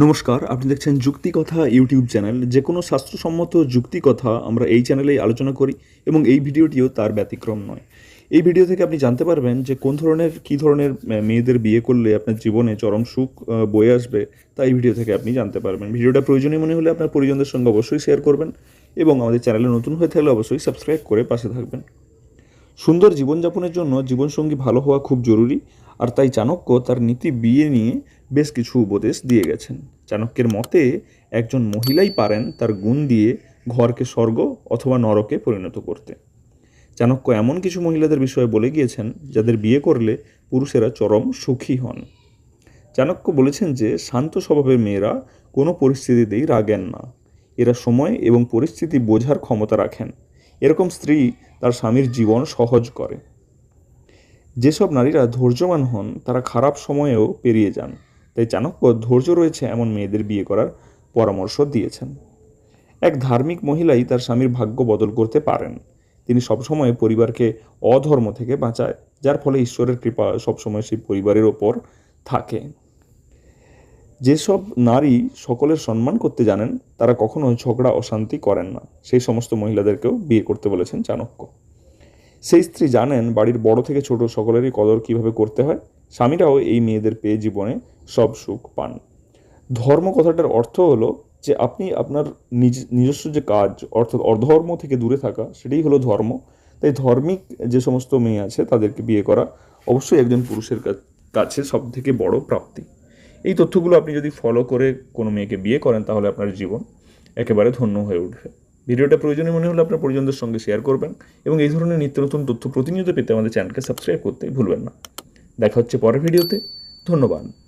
নমস্কার, আপনি দেখছেন যুক্তি কথা ইউটিউব চ্যানেল। যে কোনো শাস্ত্রসম্মত যুক্তি কথা আমরা এই চ্যানেলেই আলোচনা করি এবং এই ভিডিওটিও তার ব্যতিক্রম নয়। এই ভিডিও থেকে আপনি জানতে পারবেন যে কোন ধরনের, কী ধরনের মেয়েদের বিয়ে করলে আপনার জীবনে চরম সুখ বয়ে আসবে তা এই ভিডিও থেকে আপনি জানতে পারবেন। ভিডিওটা প্রয়োজনীয় মনে হলে আপনার পরিজনদের সঙ্গে অবশ্যই শেয়ার করবেন এবং আমাদের চ্যানেলে নতুন হয়ে থাকলে অবশ্যই সাবস্ক্রাইব করে পাশে থাকবেন। সুন্দর জীবনযাপনের জন্য জীবনসঙ্গী ভালো হওয়া খুব জরুরি। আর তাই চাণক্য তার নীতি বিয়ে নিয়ে বেশ কিছু উপদেশ দিয়ে গেছেন। চাণক্যের মতে, একজন মহিলাই পারেন তার গুণ দিয়ে ঘরকে স্বর্গ অথবা নরকে পরিণত করতে। চাণক্য এমন কিছু মহিলাদের বিষয়ে বলে গিয়েছেন, যাদের বিয়ে করলে পুরুষেরা চরম সুখী হন। চাণক্য বলেছেন যে, শান্ত স্বভাবের মেয়েরা কোনো পরিস্থিতিতেই রাগেন না। এরা সময় এবং পরিস্থিতি বোঝার ক্ষমতা রাখেন। এরকম স্ত্রী তার স্বামীর জীবন সহজ করে। যেসব নারীরা ধৈর্যবান হন, তারা খারাপ সময়েও পেরিয়ে যান। তাই চাণক্য ধৈর্য রয়েছে এমন মেয়েদের বিয়ে করার পরামর্শ দিয়েছেন। এক ধার্মিক মহিলাই তার স্বামীর ভাগ্য বদল করতে পারেন। তিনি সবসময় পরিবারকে অধর্ম থেকে বাঁচায়, যার ফলে ঈশ্বরের কৃপা সবসময় সেই পরিবারের ওপর থাকে। যেসব নারী সকলের সম্মান করতে জানেন, তারা কখনো ঝগড়া, অশান্তি করেন না। সেই সমস্ত মহিলাদেরকেও বিয়ে করতে বলেছেন চাণক্য। সেই স্ত্রী জানেন বাড়ির বড় থেকে ছোট সকলেরই কদর কীভাবে করতে হয়? স্বামীরাও এই মেয়েদের পেয়ে জীবনে সব সুখ পান। ধর্ম কথাটার অর্থ হলো যে আপনি আপনার নিজ, নিজস্ব যে কাজ, অর্থাৎ অধর্ম থেকে দূরে থাকা, সেটাই হলো ধর্ম। তাই ধর্মিক যে সমস্ত মেয়ে আছে, তাদেরকে বিয়ে করা অবশ্যই একজন পুরুষের কাছে সব থেকে বড় প্রাপ্তি। এই তথ্যগুলো আপনি যদি ফলো করে কোনো মেয়েকে বিয়ে করেন, তাহলে আপনার জীবন একেবারে ধন্য হয়ে উঠবে। ভিডিওটা প্রয়োজনীয় মনে হলে আপনার পরিজনদের সঙ্গে শেয়ার করবেন এবং এই ধরনের নিত্য নতুন তথ্য প্রতিনিয়ত পেতে আমাদের চ্যানেলকে সাবস্ক্রাইব করতে ভুলবেন না। দেখা হচ্ছে পরের ভিডিওতে। ধন্যবাদ।